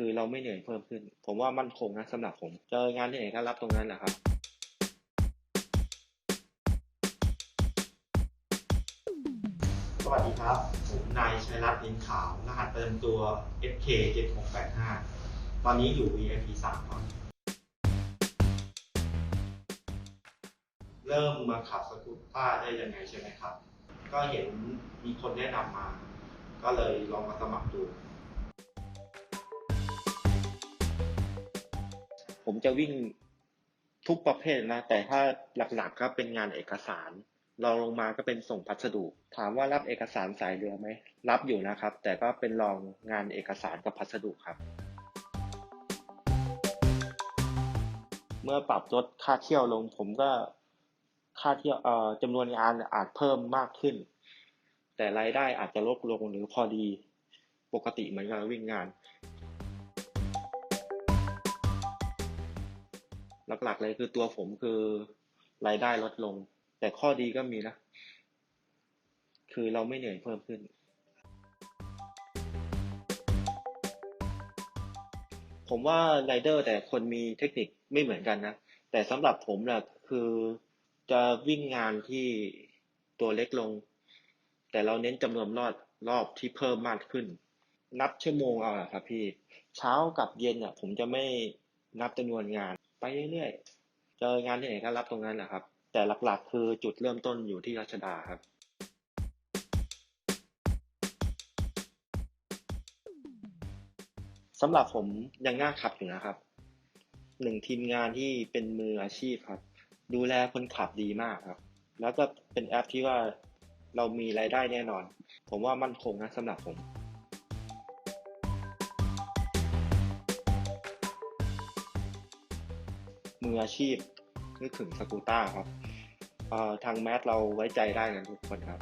คือเราไม่เหนื่อยเพิ่มขึ้น ผมว่ามั่นคงนะสำหรับผม เจองานที่ไหนก็รับตรงนั้นแหละครับสวัสดีครับ ผมนายชัยรัตน์ลินขาว รหัสประจำตัว FK 7685ตอนนี้อยู่ VIP 3ครับเริ่มมาขับสกูตต้าได้ยังไงใช่ไหมครับ ก็เห็นมีคนแนะนำมา ก็เลยลองมาสมัครดู ผมจะวิ่งทุกประเภทนะ แต่ถ้าหลักๆก็เป็นงานเอกสารรองลงมาก็เป็นส่งพัสดุ ถามว่ารับเอกสารสายเรือไหม รับอยู่นะครับ แต่ก็เป็นรองงานเอกสารกับพัสดุครับ เมื่อปรับลดค่าเที่ยวลง ผมก็ค่าเที่ยวเอ่อจำนวนงานอาจเพิ่มมากขึ้น แต่รายได้อาจจะลดลงหรือพอดีปกติเหมือนกับวิ่งงาน หลักๆเลยคือตัวผมคือรายได้ลดลง แต่ข้อดีก็มีนะ คือเราไม่เหนื่อยเพิ่มขึ้น ผมว่าไรเดอร์แต่คนมีเทคนิคไม่เหมือนกันนะ แต่สำหรับผมนะคือจะวิ่งงานที่ตัวเล็กลง แต่เราเน้นจำนวนรอบรอบที่เพิ่มมากขึ้น นับชั่วโมงเอาอะครับพี่ เช้ากับเย็นอะ ผมจะไม่นับจำนวนงาน ไปเรื่อยๆ เจองานที่ไหนก็รับตรงนั้นแหละครับ แต่หลักๆ คือจุดเริ่มต้นอยู่ที่รัชดาครับ สำหรับผมยังน่าขับอยู่นะครับ หนึ่งทีมงานที่เป็นมืออาชีพครับ ดูแลคนขับดีมากครับ แล้วก็เป็นแอปที่ว่าเรามีรายได้แน่นอน ผมว่ามั่นคงนะสำหรับผม มืออาชีพนึกถึงสกูต้าครับทางแมสเราไว้ใจได้กันทุกคนครับ